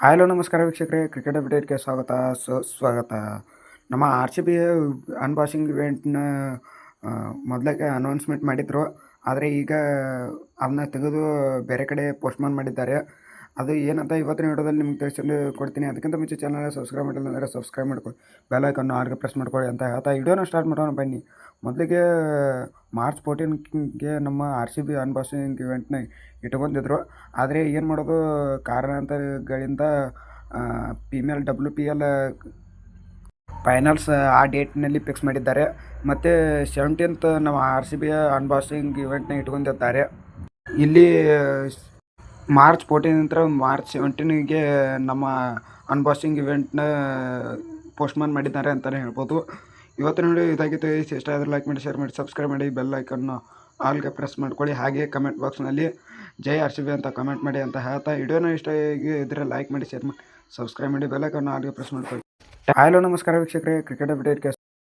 Hello ನಮಸ್ಕಾರ ವೀಕ್ಷಕರೇ. Cricket ಅಪ್ಡೇಟ್ಗೆ ಸ್ವಾಗತ. ಸುಸ್ವಾಗತ ನಮ್ಮ ಆರ್ ಸಿ ಬಿ ಅನ್ಬಾಕ್ಸಿಂಗ್ ಇವೆಂಟ್ನ ಮೊದಲಿಗೆ ಅನೌನ್ಸ್ಮೆಂಟ್ ಮಾಡಿದರು. ಆದರೆ ಈಗ ಅದನ್ನ ತೆಗೆದು ಬೇರೆ ಕಡೆ ಪೋಸ್ಟ್ಮಾನ್ ಮಾಡಿದ್ದಾರೆ. ಅದು ಏನಂತ ಇವತ್ತಿನ ವಿಡಿಯೋದಲ್ಲಿ ನಿಮ್ಗೆ ತಿಳಿಸ್ಕೊಂಡು ಕೊಡ್ತೀನಿ. ಅದಕ್ಕಿಂತ ಮುಂಚೆ ಚಾನಲ್ ಸಬ್ಸ್ಕ್ರೈಬ್ ಮಾಡಿಲ್ಲ ಅಂದರೆ ಸಬ್ಸ್ಕ್ರೈಬ್ ಮಾಡ್ಕೊಳ್ಳಿ. ಬೆಲ್ ಐಕನ್ನು ಆರ್ಗೆ ಪ್ರೆಸ್ ಮಾಡ್ಕೊಳ್ಳಿ ಅಂತ ಹೇಳ್ತಾ. ವಿಡಿಯೋನ ಸ್ಟಾರ್ಟ್ ಮಾಡೋಣ ಬನ್ನಿ. ಮೊದಲಿಗೆ ಮಾರ್ಚ್ ಫೋರ್ಟೀನ್ಗೆ ನಮ್ಮ ಆರ್ ಸಿ ಬಿ ಅನ್ಬಾಕ್ಸಿಂಗ್ ಇವೆಂಟ್ನ ಇಟ್ಕೊಂಡಿದ್ರು. ಆದರೆ ಏನು ಮಾಡೋದು? ಕಾರಣಾಂತರಗಳಿಂದ L W P L finals ಆ ಡೇಟ್ನಲ್ಲಿ ಫಿಕ್ಸ್ ಮಾಡಿದ್ದಾರೆ. ಮತ್ತು ಸೆವೆಂಟೀನ್ತ್ ನಮ್ಮ ಆರ್ ಸಿ ಬಿ ಅನ್ಬಾಕ್ಸಿಂಗ್ ಇವೆಂಟ್ನ ಇಟ್ಕೊಂಡಿದ್ದಾರೆ. ಇಲ್ಲಿ, ಮಾರ್ಚ್ ಫೋರ್ಟೀನ್ ನಂತರ ಮಾರ್ಚ್ ಸೆವೆಂಟೀನಿಗೆ ನಮ್ಮ ಅನ್ಬಾಕ್ಸಿಂಗ್ ಇವೆಂಟ್ನ ಪೋಸ್ಟ್ಮಾನ್ ಮಾಡಿದ್ದಾರೆ ಅಂತಲೇ ಹೇಳ್ಬೋದು. ಇವತ್ತಿನ ವಿಡಿಯೋ ಇದಾಗಿತ್ತು. ಇಷ್ಟ ಲೈಕ್ ಮಾಡಿ ಶೇರ್ ಮಾಡಿ ಸಬ್ಸ್ಕ್ರೈಬ್ ಮಾಡಿ ಬೆಲ್ ಐಕನ್ನು ಆಲ್ಗೆ ಪ್ರೆಸ್ ಮಾಡ್ಕೊಳ್ಳಿ. ಹಾಗೆ ಕಮೆಂಟ್ ಬಾಕ್ಸ್ನಲ್ಲಿ ಜೈ ಆರ್ ಸಿ ಬಿ ಅಂತ ಕಮೆಂಟ್ ಮಾಡಿ ಅಂತ ಹೇಳ್ತಾ ವಿಡಿಯೋನ ಇಷ್ಟ ಆಗಿ ಇದ್ದರೆ ಲೈಕ್ ಮಾಡಿ ಶೇರ್ ಮಾಡಿ ಸಬ್ಸ್ಕ್ರೈಬ್ ಮಾಡಿ ಬೆಲ್ ಐಕನ್ನು ಆಲ್ಗೆ ಪ್ರೆಸ್ ಮಾಡ್ಕೊಳ್ಳಿ. ಹಲೋ ನಮಸ್ಕಾರ ವೀಕ್ಷಕರೇ. ಕ್ರಿಕೆಟ್ ಅಪ್ಡೇಟ್ಗೆ